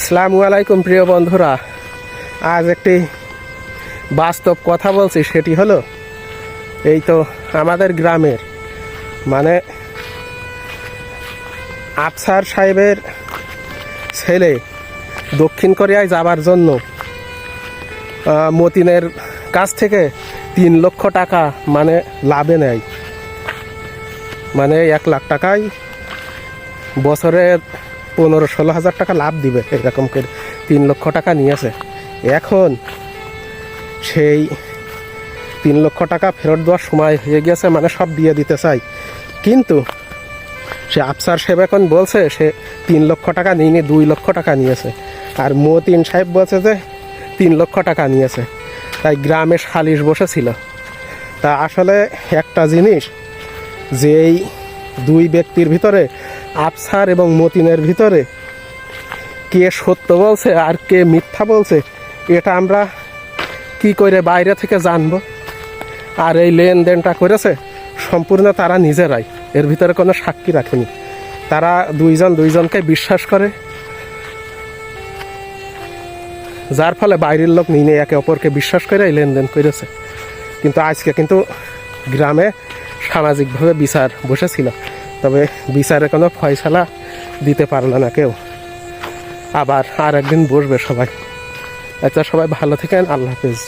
আসসালামু আলাইকুম প্রিয় বন্ধুরা। আজ একটি বাস্তব কথা বলছি, সেটি হলো, এই তো আমাদের গ্রামের মানে আফসার সাহেবের ছেলে দক্ষিণ কোরিয়ায় যাবার জন্য মতিনের কাছ থেকে তিন লক্ষ টাকা মানে লাভে নেয়। মানে এক লাখ টাকায় বছরে পনেরো ষোলো হাজার টাকা লাভ দিবে, এরকম করে তিন লক্ষ টাকা নিয়েছে। এখন সেই তিন লক্ষ টাকা ফেরত দেওয়ার সময় হয়ে গেছে মানে সব দিয়ে দিতে চাই। কিন্তু সে আফসার সাহেব এখন বলছে, সে তিন লক্ষ টাকা নিয়ে দুই লক্ষ টাকা নিয়েছে। আর মতিন সাহেব বলছে যে, তিন লক্ষ টাকা নিয়েছে। তাই গ্রামে সালিশ বসেছিল। তা আসলে একটা জিনিস যে এই দুই ব্যক্তির ভিতরে, আফসার এবং মতিনের ভিতরে। কে সত্য বলছে আর কে মিথ্যা বলছে, এটা আমরা কি করে বাইরে থেকে জানব? আর এই লেনদেনটা করেছে, সম্পূর্ণ তারা নিজেরাই। এর ভিতরে কোনো সাক্ষী রাখেনি। তারা দুইজন দুইজনকে বিশ্বাস করে। যার ফলে বাইরের লোক নিয়ে একে অপরকে বিশ্বাস করে এই লেনদেন করেছে। কিন্তু আজকে কিন্তু গ্রামে সামাজিকভাবে বিচার বসেছিল। তবে বিচারে কোনো ফয়সালা দিতে পারল না কেউ। আবার আর একদিন বসবে সবাই। আচ্ছা সবাই ভালো থাকেন। আল্লাহ হাফিজ।